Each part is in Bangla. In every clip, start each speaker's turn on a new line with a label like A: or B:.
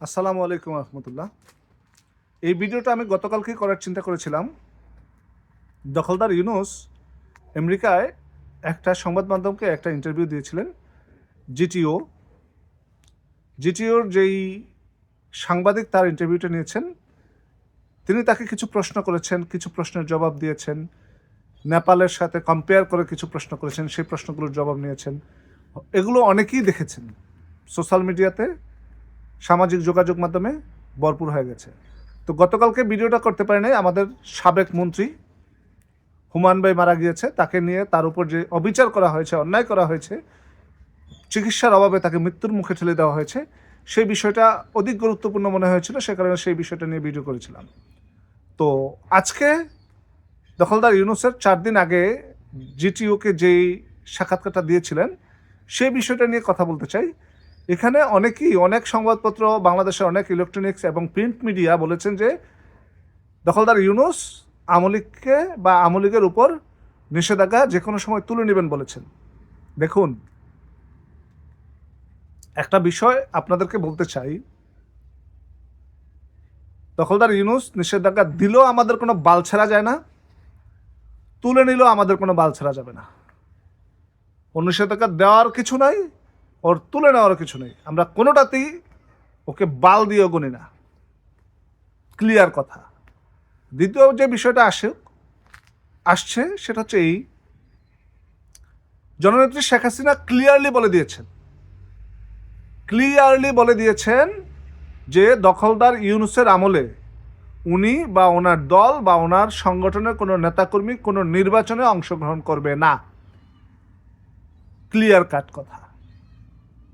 A: আসসালামু আলাইকুম রহমতুল্লাহ। এই ভিডিওটা আমি গতকালকেই করার চিন্তা করেছিলাম। দখলদার ইউনুস আমেরিকায় একটা সংবাদ মাধ্যমকে একটা ইন্টারভিউ দিয়েছিলেন, জিটিও। জিটিওর যেই সাংবাদিক তার ইন্টারভিউটা নিয়েছেন, তিনি তাকে কিছু প্রশ্ন করেছেন, কিছু প্রশ্নের জবাব দিয়েছেন, নেপালের সাথে কম্পেয়ার করে কিছু প্রশ্ন করেছেন, সেই প্রশ্নগুলোর জবাব নিয়েছেন। এগুলো অনেকেই দেখেছেন। সোশ্যাল মিডিয়াতে সামাজিক যোগাযোগ মাধ্যমে ভরপুর হয়ে গেছে। তো গতকালকে ভিডিওটা করতে পারি নাই আমাদের সাবেক মন্ত্রী হুমায়ুন ভাই মারা গিয়েছে, তাকে নিয়ে তার উপর যে অবিচার করা হয়েছে, অন্যায় করা হয়েছে, চিকিৎসার অভাবে তাকে মৃত্যুর মুখে ঠেলে দেওয়া হয়েছে, সেই বিষয়টা অধিক গুরুত্বপূর্ণ মনে হয়েছিল, সে কারণে সেই বিষয়টা নিয়ে ভিডিও করেছিলাম। তো আজকে দখলদার ইউনুসের চার দিন আগে জিটিওকে যেই সাক্ষাৎকারটা দিয়েছিলেন, সেই বিষয়টা নিয়ে কথা বলতে চাই। এখানে অনেকেই, অনেক সংবাদপত্র, বাংলাদেশের অনেক ইলেকট্রনিক্স এবং প্রিন্ট মিডিয়া বলেছেন যে, দখলদার ইউনুস আমলিককে বা আমলিকের উপর নিষেধাজ্ঞা যে কোনো সময় তুলে নেবেন বলেছেন। দেখুন, একটা বিষয় আপনাদেরকে বলতে চাই। দখলদার ইউনুস নিষেধাজ্ঞা দিলেও আমাদের কোনো বাল ছেড়া যায় না, তুলে নিলেও আমাদের কোনো বাল ছেড়া যাবে না। ও নিষেধাজ্ঞা দেওয়ার কিছু নাই ওর তুলে নেওয়ার কিছু নেই। আমরা কোনোটাতেই ওকে বাল দিয়েও গুনি না। ক্লিয়ার কথা। দ্বিতীয় যে বিষয়টা আসে আসছে সেটা হচ্ছে এই। জননেত্রী শেখ হাসিনা ক্লিয়ারলি বলে দিয়েছেন। ক্লিয়ারলি বলে দিয়েছেন যে দখলদার ইউনুসের আমলে উনি বা ওনার দল বা ওনার সংগঠনের কোনো নেতাকর্মী কোনো নির্বাচনে অংশগ্রহণ করবে না। ক্লিয়ার কাট কথা।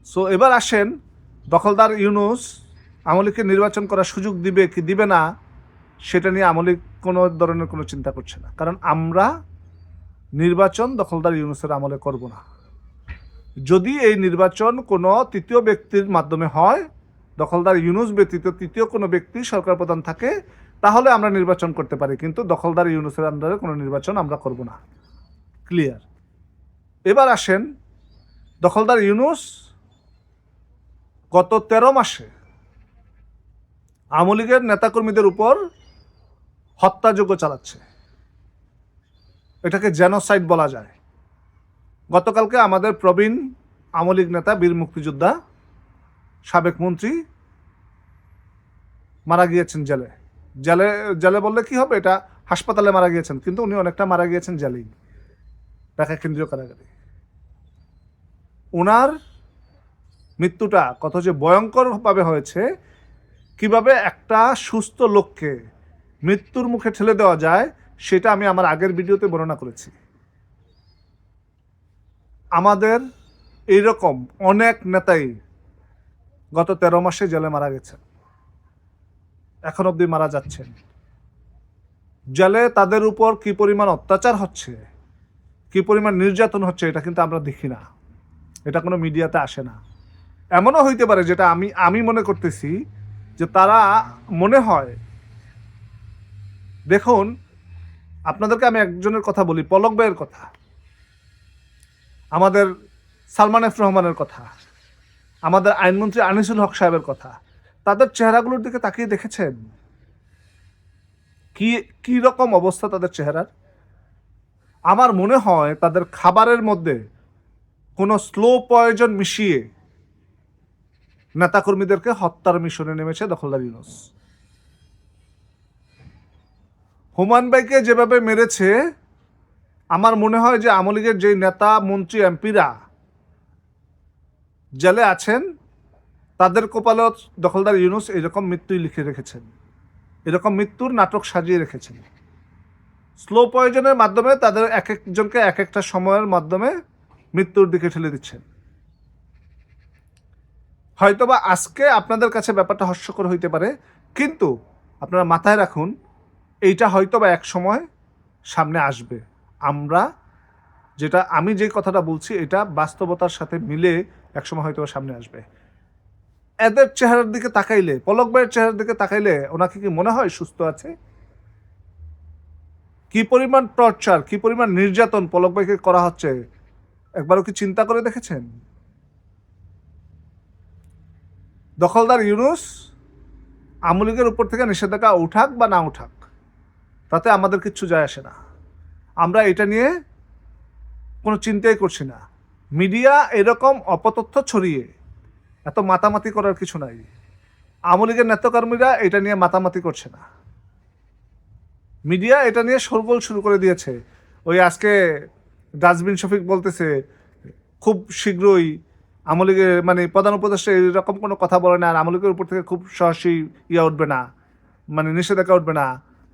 A: সো এবার আসেন দখলদার ইউনুস আমলিকে নির্বাচন করার সুযোগ দিবে কি দিবে না, সেটা নিয়ে আমলিক কোনো ধরনের কোনো চিন্তা করছে না। কারণ আমরা নির্বাচন দখলদার ইউনুসের আমলে করব না। যদি এই নির্বাচন কোনো তৃতীয় ব্যক্তির মাধ্যমে হয়, দখলদার ইউনুস ব্যতীত তৃতীয় কোনো ব্যক্তি সরকার প্রধান থাকে, তাহলে আমরা নির্বাচন করতে পারি। কিন্তু দখলদার ইউনুসের আন্ডারে কোনো নির্বাচন আমরা করব না। ক্লিয়ার এবার আসেন দখলদার ইউনুস গত তেরো মাসে আওয়ামী লীগের নেতাকর্মীদের উপর হত্যাযোগ্য চালাচ্ছে। এটাকে জেনোসাইড বলা যায়। গতকালকে আমাদের প্রবীণ আওয়ামী লীগ নেতা বীর মুক্তিযোদ্ধা সাবেক মন্ত্রী মারা গিয়েছেন জেলে। জেলে জেলে বললে কি হবে? এটা হাসপাতালে মারা গিয়েছেন, কিন্তু উনি অনেকটা মারা গিয়েছেন জেলেই, ঢাকা কেন্দ্রীয় কারাগারে। ওনার মৃত্যুটা কত যে ভয়ঙ্করভাবে হয়েছে, কীভাবে একটা সুস্থ লোককে মৃত্যুর মুখে ঠেলে দেওয়া যায়, সেটা আমি আমার আগের ভিডিওতে বর্ণনা করেছি। আমাদের এইরকম অনেক নেতাই গত তেরো মাসে জেলে মারা গেছে এখন অবধি মারা যাচ্ছেন। জেলে তাদের উপর কি পরিমাণ অত্যাচার হচ্ছে, কি পরিমাণ নির্যাতন হচ্ছে, এটা কিন্তু আমরা দেখি না। এটা কোনো মিডিয়াতে আসে না। এমনও হইতে পারে যেটা আমি আমি মনে করতেছি যে তারা মনে হয়, দেখুন, আপনাদেরকে আমি একজনের কথা বলি, পলক ভাইয়ের কথা, আমাদের সালমান এফ রহমানের কথা, আমাদের আইনমন্ত্রী আনিসুল হক সাহেবের কথা, তাদের চেহারাগুলোর দিকে তাকিয়ে দেখেছেন? কি কি রকম অবস্থা তাদের চেহারার? আমার মনে হয় তাদের খাবারের মধ্যে কোনো স্লো পয়জন মিশিয়ে নেতাকর্মীদেরকে হত্যার মিশনে নেমেছে দখলদার ইউনুস। হুমান ভাইকে যেভাবে মেরেছে, আমার মনে হয় যে আওয়ামী লীগের যেই নেতা, মন্ত্রী, এমপিরা জেলে আছেন, তাদের কপালে দখলদার ইউনুস এরকম মৃত্যুই লিখে রেখেছেন। এরকম মৃত্যুর নাটক সাজিয়ে রেখেছেন। স্লো পয়জনের মাধ্যমে তাদের এক একজনকে এক একটা সময়ের মাধ্যমে মৃত্যুর দিকে ঠেলে দিচ্ছেন। হয়তোবা আজকে আপনাদের কাছে ব্যাপারটা হাস্যকর হইতে পারে, কিন্তু আপনারা মাথায় রাখুন, এইটা হয়তোবা এক সময় সামনে আসবে। আমরা যেটা, আমি যে কথাটা বলছি, এটা বাস্তবতার সাথে মিলে একসময় হয়তো সামনে আসবে। এদের চেহারার দিকে তাকাইলে, পলক ভাইয়ের চেহারার দিকে তাকাইলে ওনাকে কি মনে হয় সুস্থ আছে? কি পরিমাণ টর্চার, কি পরিমাণ নির্যাতন পলক ভাইকে করা হচ্ছে, একবারও কি চিন্তা করে দেখেছেন? দখলদার ইউনুস আমলিগের উপর থেকে নিষেধাজ্ঞা উঠাক বা না উঠাক, তাতে আমাদের কিচ্ছু যায় আসে না। আমরা এটা নিয়ে কোনো চিন্তাই করছি না। মিডিয়া এরকম অপতথ্য ছড়িয়ে এত মাতামাতি করার কিছু নাই। আমলিগের নেতাকর্মীরা এটা নিয়ে মাতামাতি করছে না। মিডিয়া এটা নিয়ে শোরগোল শুরু করে দিয়েছে। ওই আজকে ডাস্টবিন শফিক বলতেছে, খুব শীঘ্রই আমলিগের মানে প্রধান উপদেষ্টা এরকম কোনো কথা বলে না, আর আমলিগের উপর থেকে খুব সহসই ইয়া উঠবে না মানে নিষেধাজ্ঞা উঠবে না।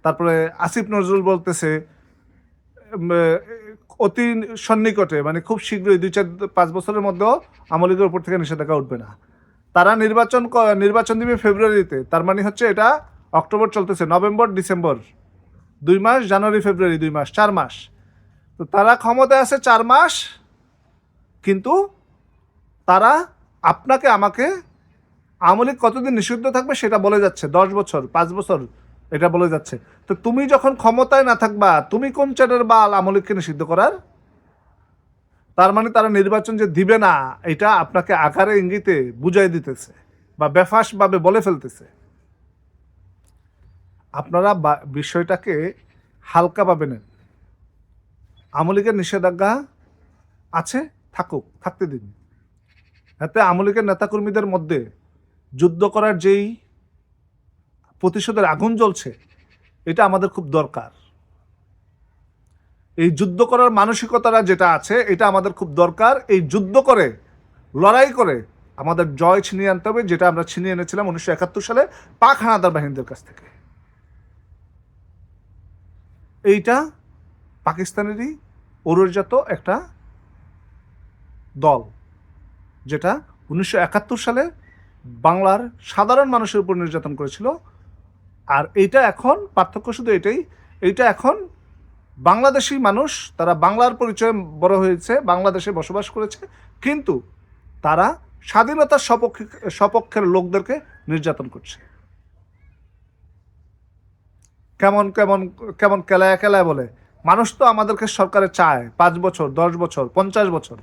A: তারপরে আসিফ নজরুল বলতেছে অতি সন্নিকটে মানে খুব শীঘ্রই দুই চার, পাঁচ বছরের মধ্যেও আমলিগের উপর থেকে নিষেধাজ্ঞা উঠবে না। তারা নির্বাচন নির্বাচন দিবে ফেব্রুয়ারিতে, তার মানে হচ্ছে এটা অক্টোবর চলতেছে, নভেম্বর, ডিসেম্বর। দুই মাস, জানুয়ারি, ফেব্রুয়ারি, দুই মাস, চার মাস। তো তারা ক্ষমতায় আছে চার মাস, কিন্তু তারা আপনাকে, আমাকে আমলিক কতদিন নিষিদ্ধ থাকবে সেটা বলে যাচ্ছে। দশ বছর, পাঁচ বছর এটা বলে যাচ্ছে। তো তুমি যখন ক্ষমতায় না থাকবা, তুমি কোন চ্যাটের বাল আমলিককে নিষিদ্ধ করার? তার মানে তারা নির্বাচন যে দিবে না, এটা আপনাকে আকারে ইঙ্গিতে বুঝাই দিতেছে বা বেফাসভাবে বলে ফেলতেছে। আপনারা বিষয়টাকে হালকাভাবে নেন। আমলিকের নিষেধাজ্ঞা আছে, থাকুক, থাকতে দিন। এতে আমলিকের নেতাকর্মীদের মধ্যে যুদ্ধ করার যেই প্রতিশোধের আগুন জ্বলছে, এটা আমাদের খুব দরকার। এই যুদ্ধ করার মানসিকতাটা যেটা আছে, এটা আমাদের খুব দরকার। এই যুদ্ধ করে, লড়াই করে আমাদের জয় ছিনিয়ে আনতে হবে, যেটা আমরা ছিনিয়ে এনেছিলাম উনিশশো একাত্তর সালে পাক হানাদার বাহিনীদের কাছ থেকে। এইটা পাকিস্তানেরই অরুজাত একটা দল। যেটা উনিশশো একাত্তর সালে বাংলার সাধারণ মানুষের উপর নির্যাতন করেছিল। আর এইটা এখন, পার্থক্য শুধু এটাই, এইটা এখন বাংলাদেশি মানুষ, তারা বাংলার পরিচয়ে বড় হয়েছে, বাংলাদেশে বসবাস করেছে, কিন্তু তারা স্বাধীনতার সপক্ষে, সপক্ষের লোকদেরকে নির্যাতন করছে। কেমন কেমন কেমন কেলায় কেলায় বলে, মানুষ তো আমাদেরকে সরকারে চায়, পাঁচ বছর, দশ বছর, পঞ্চাশ বছর।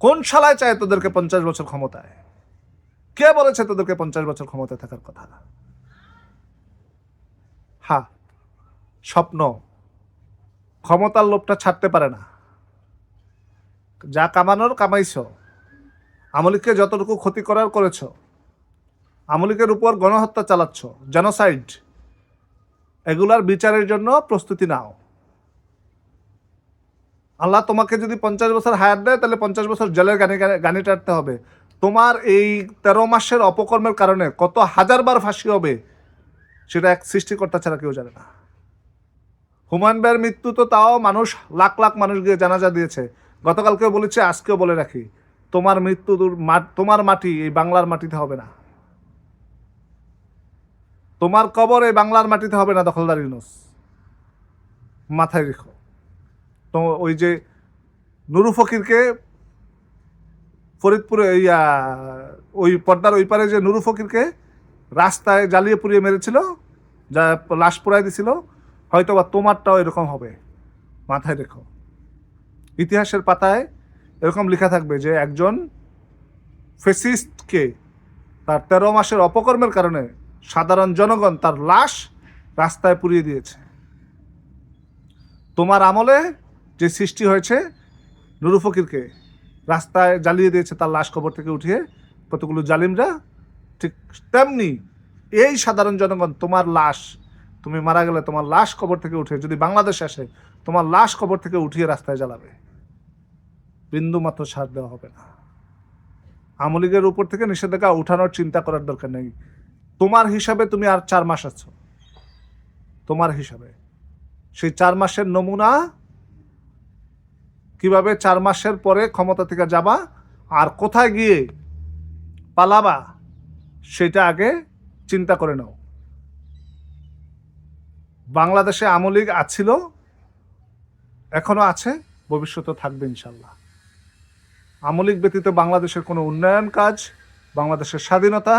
A: কোন শালায় চায় তোদেরকে পঞ্চাশ বছর ক্ষমতায়? কে বলেছে তোদেরকে পঞ্চাশ বছর ক্ষমতায় থাকার কথা? হ্যাঁ স্বপ্ন। ক্ষমতার লোভটা ছাড়তে পারে না। যা কামানোর কামাইছ। আমলিককে যতটুকু ক্ষতি করার করেছ, আমলিকের উপর গণহত্যা চালাচ্ছ জেনোসাইড এগুলার বিচারের জন্য প্রস্তুতি নাও। আল্লাহ তোমাকে যদি পঞ্চাশ বছর হায়ার দেয়, তাহলে পঞ্চাশ বছর জেলের গানে গানে টাটতে হবে। তোমার এই তেরো মাসের অপকর্মের কারণে কত হাজারবার ফাঁসি হবে, সেটা এক সৃষ্টিকর্তা ছাড়া কেউ জানে না। হুমায়ুন ভাইয়ের মৃত্যু তো তাও মানুষ, লাখ লাখ মানুষ গিয়ে জানাজা দিয়েছে। গতকালকেও বলেছে, আজকেও বলে রাখি, তোমার মৃত্যু তোমার মাটি এই বাংলার মাটিতে হবে না। তোমার কবর এই বাংলার মাটিতে হবে না, দখলদার ইউনুস। মাথায় রেখো। তো ওই যে নুরু ফকিরকে ফরিদপুরে আহ, ওই পর্দার ওই পারে যে নুরু ফকিরকে রাস্তায় জ্বালিয়ে পুড়িয়ে মেরেছিল যা লাশ পোড়াই দিছিল হয়তো বা তোমারটাও এরকম হবে। মাথায় রেখো। ইতিহাসের পাতায় এরকম লেখা থাকবে যে একজন ফেসিস্টকে তার তেরো মাসের অপকর্মের কারণে সাধারণ জনগণ তার লাশ রাস্তায় পুড়িয়ে দিয়েছে। তোমার আমলে যে সৃষ্টি হয়েছে নুরু ফকিরকে, রাস্তায় জ্বালিয়ে দিয়েছে তার লাশ কবর থেকে উঠিয়ে, কতগুলো জালিমরা, ঠিক তেমনি এই সাধারণ জনগণ, তোমার লাশ, তুমি মারা গেলে তোমার লাশ কবর থেকে উঠে যদি বাংলাদেশ আসে, তোমার লাশ কবর থেকে উঠিয়ে রাস্তায় জ্বালাবে। বিন্দু মাত্র ছাড় দেওয়া হবে না। আমলিগের উপর থেকে নিষেধাজ্ঞা উঠানোর চিন্তা করার দরকার নেই। তোমার হিসাবে তুমি আর চার মাস আছো। তোমার হিসাবে। সেই চার মাসের নমুনা কীভাবে চার মাসের পরে ক্ষমতা থেকে যাবা আর কোথায় গিয়ে পালাবা, সেটা আগে চিন্তা করে নাও। বাংলাদেশে আমলিগ আছিল, এখনও আছে, ভবিষ্যতে থাকবে ইনশাল্লাহ আমলিক ব্যতীত বাংলাদেশের কোনো উন্নয়ন কাজ, বাংলাদেশের স্বাধীনতা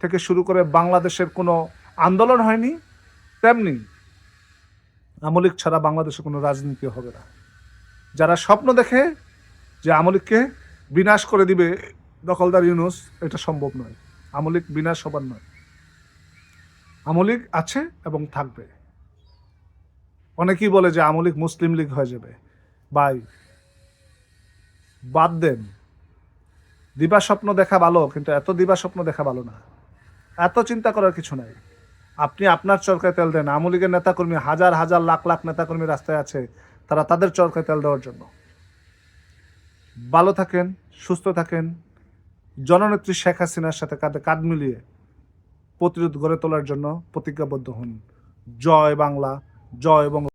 A: থেকে শুরু করে বাংলাদেশের কোনো আন্দোলন হয়নি, তেমনি আমলিক ছাড়া বাংলাদেশে কোনো রাজনীতি হবে না। যারা স্বপ্ন দেখে যে আমলিককে বিনাশ করে দিবে দখলদার ইউনুস, এটা সম্ভব নয়। আমলিক বিনাশ হবার নয়। আমলিক আছে এবং থাকবে। অনেকেই বলে যে আমলিক মুসলিম লীগ হয়ে যাবে। বাই বাদ দেন। দিবা স্বপ্ন দেখা ভালো, কিন্তু এত দিবা স্বপ্ন দেখা ভালো না। এত চিন্তা করার কিছু নাই। আপনি আপনার চরকায় তেল দেন। আওয়ামী লীগের নেতাকর্মী হাজার হাজার লাখ লাখ নেতাকর্মী রাস্তায় আছে। তারা তাদের চরকায় তেল দেওয়ার জন্য। ভালো থাকেন, সুস্থ থাকেন। জননেত্রী শেখ হাসিনার সাথে কাঁধে কাঁধ মিলিয়ে প্রতিরোধ গড়ে তোলার জন্য প্রতিজ্ঞাবদ্ধ হন। জয় বাংলা, জয় বঙ্গ